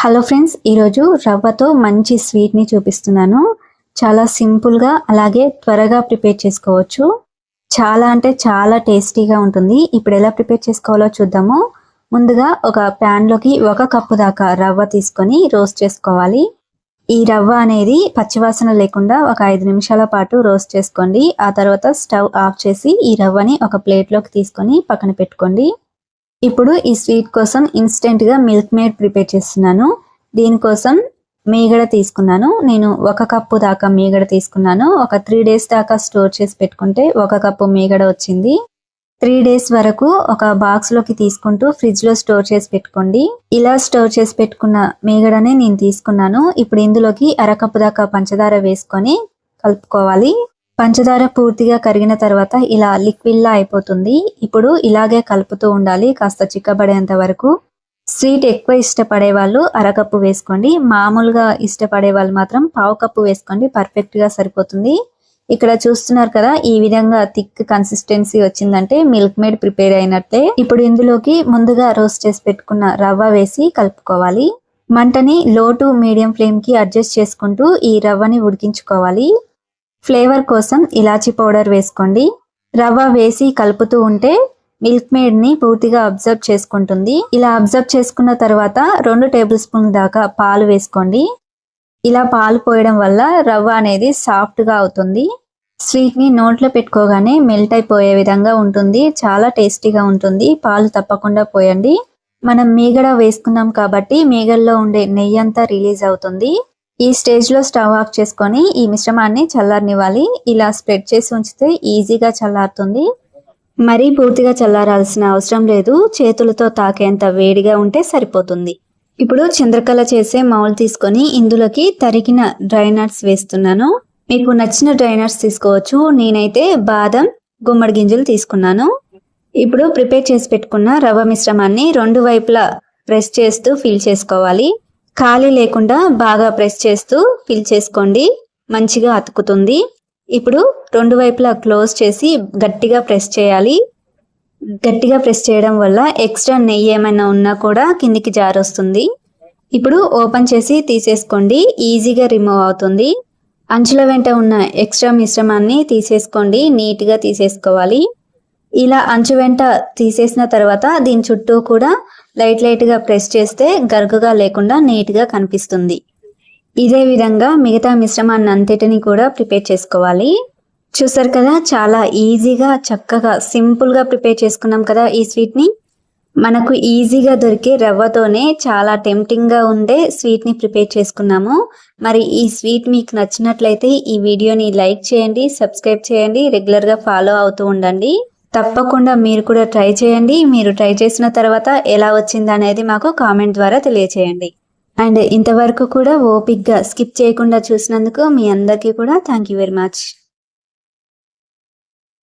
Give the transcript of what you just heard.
Hello friends ఈరోజు రవ్వతో మంచి స్వీట్ని చూపిస్తున్నాను. చాలా సింపుల్గా అలాగే త్వరగా ప్రిపేర్ చేసుకోవచ్చు. చాలా అంటే చాలా టేస్టీగా ఉంటుంది. ఇప్పుడు ఎలా ప్రిపేర్ చేసుకోవాలో చూద్దాము. ముందుగా ఒక ప్యాన్లోకి ఒక కప్పు దాకా రవ్వ తీసుకొని రోస్ట్ చేసుకోవాలి. ఈ రవ్వ అనేది పచ్చివాసన లేకుండా ఒక ఐదు నిమిషాల పాటు రోస్ట్ చేసుకోండి. ఆ తర్వాత స్టవ్ ఆఫ్ చేసి ఈ రవ్వని ఒక ప్లేట్లోకి తీసుకొని పక్కన పెట్టుకోండి. ఇప్పుడు ఈ స్వీట్ కోసం ఇన్స్టెంట్గా మిల్క్ మేడ్ ప్రిపేర్ చేస్తున్నాను. దీనికోసం మీగడ తీసుకున్నాను. నేను ఒక కప్పు దాకా మీగడ తీసుకున్నాను. ఒక త్రీ డేస్ దాకా స్టోర్ చేసి పెట్టుకుంటే ఒక కప్పు మీగడ వచ్చింది. త్రీ డేస్ వరకు ఒక బాక్స్లోకి తీసుకుంటూ ఫ్రిడ్జ్లో స్టోర్ చేసి పెట్టుకోండి. ఇలా స్టోర్ చేసి పెట్టుకున్న మీగడనే నేను తీసుకున్నాను. ఇప్పుడు ఇందులోకి అరకప్పు దాకా పంచదార వేసుకొని కలుపుకోవాలి. పంచదార పూర్తిగా కరిగిన తర్వాత ఇలా లిక్విడ్లా అయిపోతుంది. ఇప్పుడు ఇలాగే కలుపుతూ ఉండాలి. కాస్త చిక్కబడేంత వరకు. స్వీట్ ఎక్కువ ఇష్టపడే వాళ్ళు అరకప్పు వేసుకోండి. మామూలుగా ఇష్టపడే వాళ్ళు మాత్రం పావు కప్పు వేసుకోండి. పర్ఫెక్ట్గా సరిపోతుంది. ఇక్కడ చూస్తున్నారు కదా ఈ విధంగా థిక్ కన్సిస్టెన్సీ వచ్చిందంటే మిల్క్ మేడ్ ప్రిపేర్ అయినట్టే ఇప్పుడు ఇందులోకి ముందుగా రోస్ట్ చేసి పెట్టుకున్న రవ్వ వేసి కలుపుకోవాలి. మంటని లో టు మీడియం ఫ్లేమ్కి అడ్జస్ట్ చేసుకుంటూ ఈ రవ్వని ఉడికించుకోవాలి. ఫ్లేవర్ కోసం ఇలాచీ పౌడర్ వేసుకోండి. రవ్వ వేసి కలుపుతూ ఉంటే మిల్క్ మేడ్ని పూర్తిగా అబ్జర్వ్ చేసుకుంటుంది. ఇలా అబ్జర్వ్ చేసుకున్న తర్వాత రెండు టేబుల్ స్పూన్ దాకా పాలు వేసుకోండి. ఇలా పాలు పోయడం వల్ల రవ్వ అనేది సాఫ్ట్గా అవుతుంది. స్వీట్ని నోట్లో పెట్టుకోగానే మెల్ట్ అయిపోయే విధంగా ఉంటుంది. చాలా టేస్టీగా ఉంటుంది. పాలు తప్పకుండా పోయండి. మనం మీగడ వేసుకున్నాం కాబట్టి మీగడలో ఉండే నెయ్యి అంతా రిలీజ్ అవుతుంది. ఈ స్టేజ్లో స్టవ్ ఆఫ్ చేసుకొని ఈ మిశ్రమాన్ని చల్లారనివ్వాలి. ఇలా స్ప్రెడ్ చేసి ఉంచితే ఈజీగా చల్లారుతుంది. మరీ పూర్తిగా చల్లారాల్సిన అవసరం లేదు. చేతులతో తాకేంత వేడిగా ఉంటే సరిపోతుంది. ఇప్పుడు చంద్రకళ చేసే మౌల్ తీసుకొని ఇందులోకి తరిగిన డ్రై నట్స్ వేస్తున్నాను. మీకు నచ్చిన డ్రై నట్స్ తీసుకోవచ్చు. నేనైతే బాదం గుమ్మడి గింజలు తీసుకున్నాను. ఇప్పుడు ప్రిపేర్ చేసి పెట్టుకున్న రవ్వ మిశ్రమాన్ని రెండు వైపులా ప్రెస్ చేస్తూ ఫిల్ చేసుకోవాలి. ఖాళీ లేకుండా బాగా ప్రెస్ చేస్తూ ఫిల్ చేసుకోండి. మంచిగా అతుకుతుంది. ఇప్పుడు రెండు వైపులా క్లోజ్ చేసి గట్టిగా ప్రెస్ చేయాలి. గట్టిగా ప్రెస్ చేయడం వల్ల ఎక్స్ట్రా నెయ్యి ఏమైనా ఉన్నా కూడా కిందికి జారొస్తుంది. ఇప్పుడు ఓపెన్ చేసి తీసేసుకోండి. ఈజీగా రిమూవ్ అవుతుంది. అంచుల వెంట ఉన్న ఎక్స్ట్రా మిశ్రమాన్ని తీసేసుకోండి. నీట్గా తీసేసుకోవాలి. ఇలా అంచు వెంట తీసేసిన తర్వాత దీని చుట్టూ కూడా లైట్ లైట్గా ప్రెస్ చేస్తే గరుకుగా లేకుండా నీట్గా కనిపిస్తుంది. ఇదే విధంగా మిగతా మిశ్రమాన్ని అంతటిని కూడా ప్రిపేర్ చేసుకోవాలి. చూసారు కదా చాలా ఈజీగా చక్కగా సింపుల్గా ప్రిపేర్ చేసుకున్నాం కదా ఈ స్వీట్ని మనకు ఈజీగా దొరికే రవ్వతోనే చాలా టెంప్టింగ్గా ఉండే స్వీట్ని ప్రిపేర్ చేసుకున్నాము. మరి ఈ స్వీట్ మీకు నచ్చినట్లయితే ఈ వీడియోని లైక్ చేయండి సబ్స్క్రైబ్ చేయండి రెగ్యులర్గా ఫాలో అవుతూ ఉండండి. తప్పకుండా మీరు కూడా ట్రై చేయండి. మీరు ట్రై చేసిన తర్వాత ఎలా వచ్చింది అనేది మాకు కామెంట్ ద్వారా తెలియచేయండి. అండ్ ఇంతవరకు కూడా ఓపిక్గా స్కిప్ చేయకుండా చూసినందుకు మీ అందరికీ కూడా థ్యాంక్ యూ వెరీ మచ్.